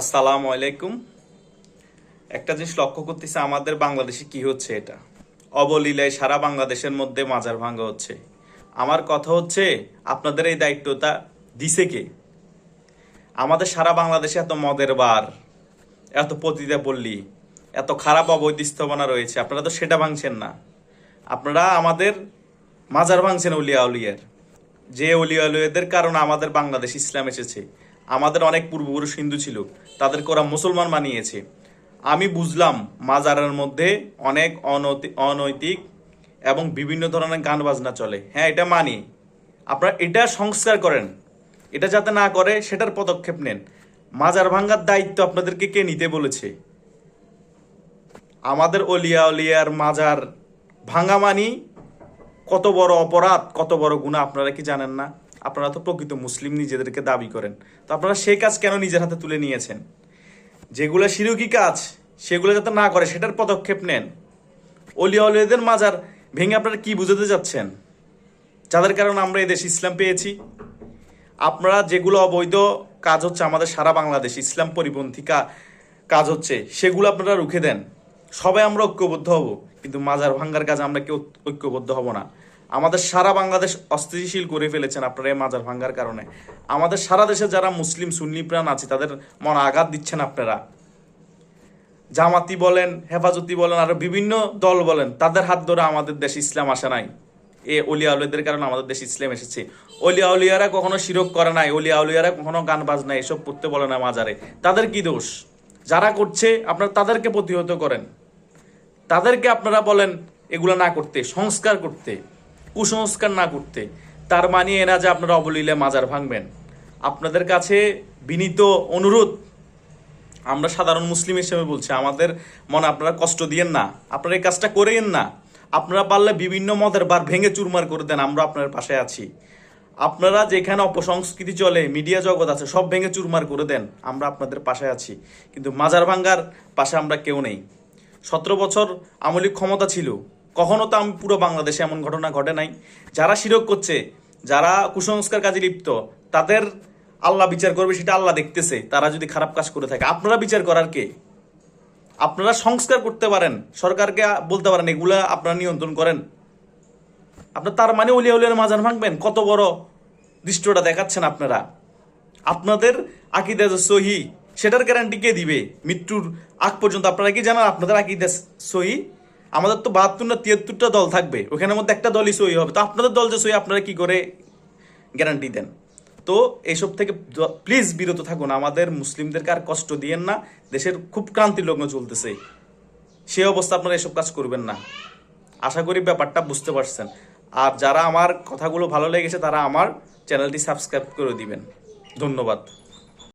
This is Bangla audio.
আসসালামু আলাইকুম। একটা জিনিস লক্ষ্য করতেছে, আমাদের বাংলাদেশে কি হচ্ছে এটা? অবলীলায় সারা বাংলাদেশের মধ্যে মাজার ভাঙ্গা হচ্ছে। আমার কথা হচ্ছে, আপনাদের এই দায়িত্বটা দিছে কে? আমাদের সারা বাংলাদেশে এত মদের বার, এত পতিতা পল্লী, এত খারাপ অবৈধ স্থাপনা রয়েছে, আপনারা তো সেটা ভাঙছেন না। আপনারা আমাদের মাজার ভাঙছেন উলিয়া উলিয়ার। যে অলিয়া উলিয়াদের কারণে আমাদের বাংলাদেশ ইসলাম এসেছে। আমাদের অনেক পূর্বপুরুষ হিন্দু ছিল, তাদেরকে ওরা মুসলমান বানিয়েছে। আমি বুঝলাম মাজারের মধ্যে অনেক অনৈতি- অনৈতিক এবং বিভিন্ন ধরনের গান বাজনা চলে। হ্যাঁ এটা মানি। আপনারা এটা সংস্কার করেন। এটা যাতে না করে, সেটার পদক্ষেপ নেন। মাজার ভাঙ্গার দায়িত্ব আপনাদেরকে কে নিতে বলেছে? আমাদের অলিয়া অলিয়ার মাজার ভাঙা মানি, কত বড় অপরাধ, কত বড় গুণা আপনারা কি জানেন না? আপনারা তো প্রকৃত মুসলিম নিজেদেরকে দাবি করেন। তো আপনারা সেই কাজ কেন নিজের হাতে তুলে নিয়েছেন? যেগুলো শিরকি কাজ, সেগুলো যাতে না করে, সেটার পদক্ষেপ নেন। অলিয়া অলিয়াদের মাজার ভেঙে আপনারা কি বুঝাতে যাচ্ছেন? যাদের কারণে আমরা এই দেশ ইসলাম পেয়েছি। আপনারা যেগুলো অবৈধ কাজ হচ্ছে আমাদের সারা বাংলাদেশ, ইসলাম পরিপন্থী কাজ হচ্ছে, সেগুলো আপনারা রুখে দেন। সবাই আমরা ঐক্যবদ্ধ হব, কিন্তু মাজার ভাঙ্গার কাজ আমরা কেউ ঐক্যবদ্ধ হব না। আমাদের সারা বাংলাদেশ অস্থিতিশীল করে ফেলেছেন আপনারা এই মাজার ভাঙ্গার কারণে। আমাদের সারা দেশে যারা মুসলিম, সুন্নি প্রাণ আছে, তাদের মন আঘাত দিচ্ছেন আপনারা। জামাতি বলেন, হেফাজতি বলেন, আরও বিভিন্ন দল বলেন, তাদের হাত ধরে আমাদের দেশে ইসলাম আসে নাই। এ অলিয়া উলিয়াদের কারণে আমাদের দেশে ইসলাম এসেছে। অলিয়া উলিয়ারা কখনো শিরক করে নাই অলিয়া উলিয়ারা কখনো গান বাজনা এসব করতে বলে না মাজারে। তাদের কি দোষ? যারা করছে, আপনারা তাদেরকে প্রতিহত করেন। তাদেরকে আপনারা বলেন, এগুলো না করতে, সংস্কার করতে। কুসংস্কার না করতে, তার মানে এনা যে আপনারা অবলীলে মাজার ভাঙবেন। আপনাদের কাছে বিনীত অনুরোধ, আমরা সাধারণ মুসলিম হিসেবে বলছি, আমাদের মনে আপনারা কষ্ট দিয়েন না, আপনারা এই কাজটা করেন না। আপনারা পারলে বিভিন্ন মদের বার ভেঙে চুরমার করে দেন, আমরা আপনার পাশে আছি। আপনারা যেখানে অপসংস্কৃতি চলে, মিডিয়া জগৎ আছে, সব ভেঙে চুরমার করে দেন, আমরা আপনাদের পাশে আছি। কিন্তু মাজার ভাঙ্গার পাশে আমরা কেউ নেই। সতেরো বছর আমলিক ক্ষমতা ছিল কখনো তো আমি পুরো বাংলাদেশে এমন ঘটনা ঘটে নাই। যারা শিরক করছে, যারা কুসংস্কার কাজে লিপ্ত, তাদের আল্লাহ বিচার করবে, সেটা আল্লাহ দেখতেছে। তারা যদি খারাপ কাজ করে থাকে, আপনারা বিচার করার কে? আপনারা সংস্কার করতে পারেন, সরকারকে বলতে পারেন, এগুলা আপনারা নিয়ন্ত্রণ করেন। আপনার তার মানে উলিয়া উলিয়ার মাজার ভাঙবেন? কত বড় দৃষ্টটা দেখাচ্ছেন আপনারা। আপনাদের আকিদা সহি, সেটার গ্যারান্টি কে দিবে? মৃত্যুর আগ পর্যন্ত আপনারা কি জানেন? আপনাদের আকিদা সহি? আমাদের তো বাহাত্তর না তিয়াত্তরটা দল থাকবে। ওখানের মধ্যে একটা দলই সই হবে। তো আপনাদের দল যে সই, আপনারা কি করে গ্যারান্টি দেন? তো এইসব থেকে প্লিজ বিরত থাকুন। আমাদের মুসলিমদেরকে আর কষ্ট দিয়েন না। দেশের খুব ক্রান্তি লগ্ন চলতেছে। সে অবস্থা আপনারা এসব কাজ করবেন না। আশা করি ব্যাপারটা বুঝতে পারছেন। আর যারা আমার কথাগুলো ভালো লেগেছে, তারা আমার চ্যানেলটি সাবস্ক্রাইব করে দিবেন। ধন্যবাদ।